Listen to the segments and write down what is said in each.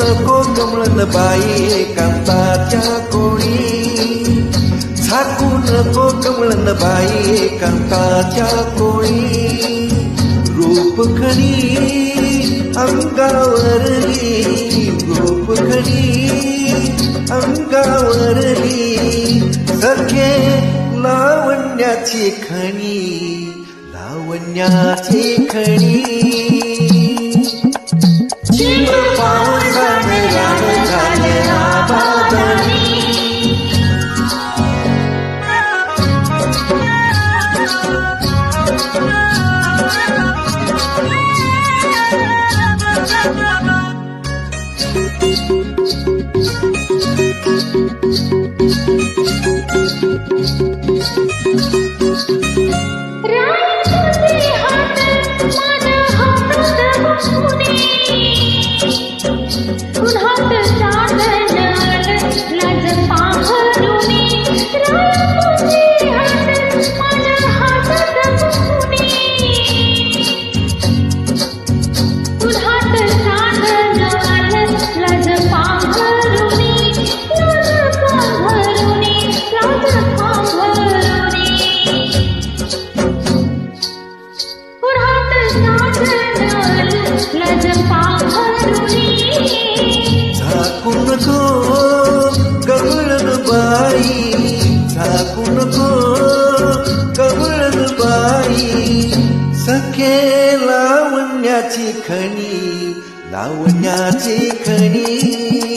नको कमळन बाई एकांताच्या कोळी झाकू नको कमळन बाई एकांताच्या कोळी रूप खणी अंगावरली रूप खणी अंगावरली सखे लावण्याची खणी लावण्याची खणी. Thank you. खणी लावण्याचे खणी.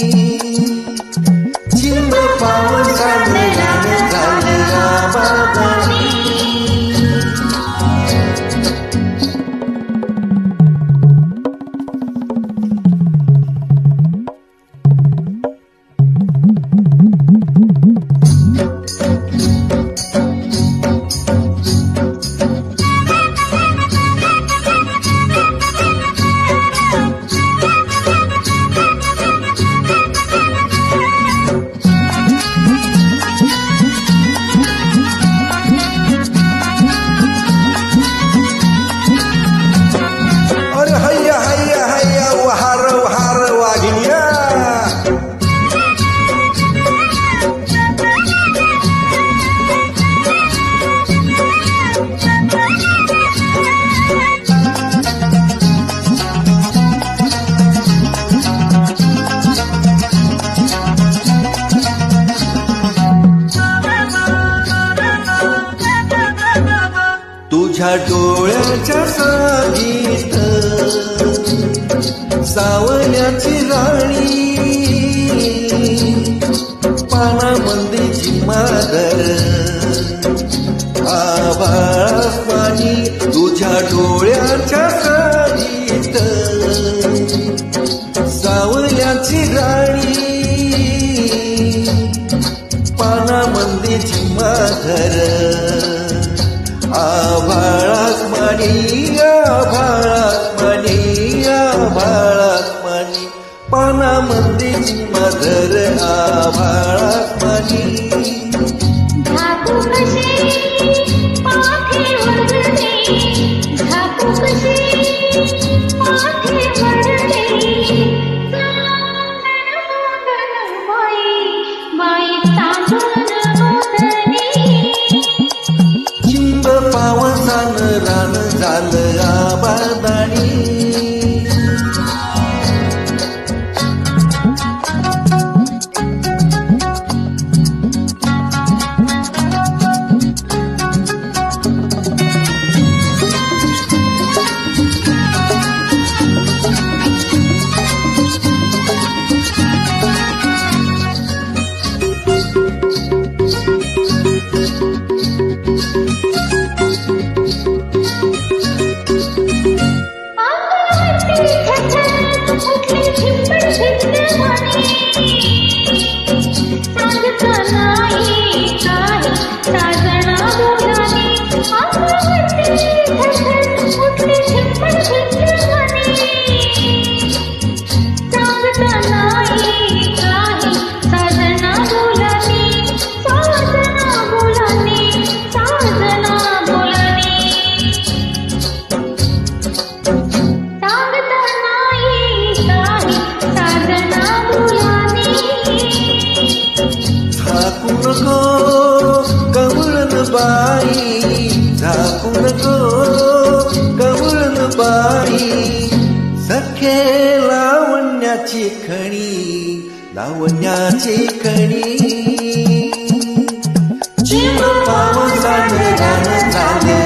तुझ्या डोळ्याच्या सागीत सावल्याची राणी. पानामंदीची मादर आभाळास्मानी तुझ्या डोळ्याच्या भळक म्हणी भळक म्हणी आभाळात म्हणी पानामंदीची माधर आभाळा झाकू नको कवळन बाई झाकू नको कवळन बाई. सखे लावण्याची खणी लावण्याची खणी. जीव पावसाने गाणं चाले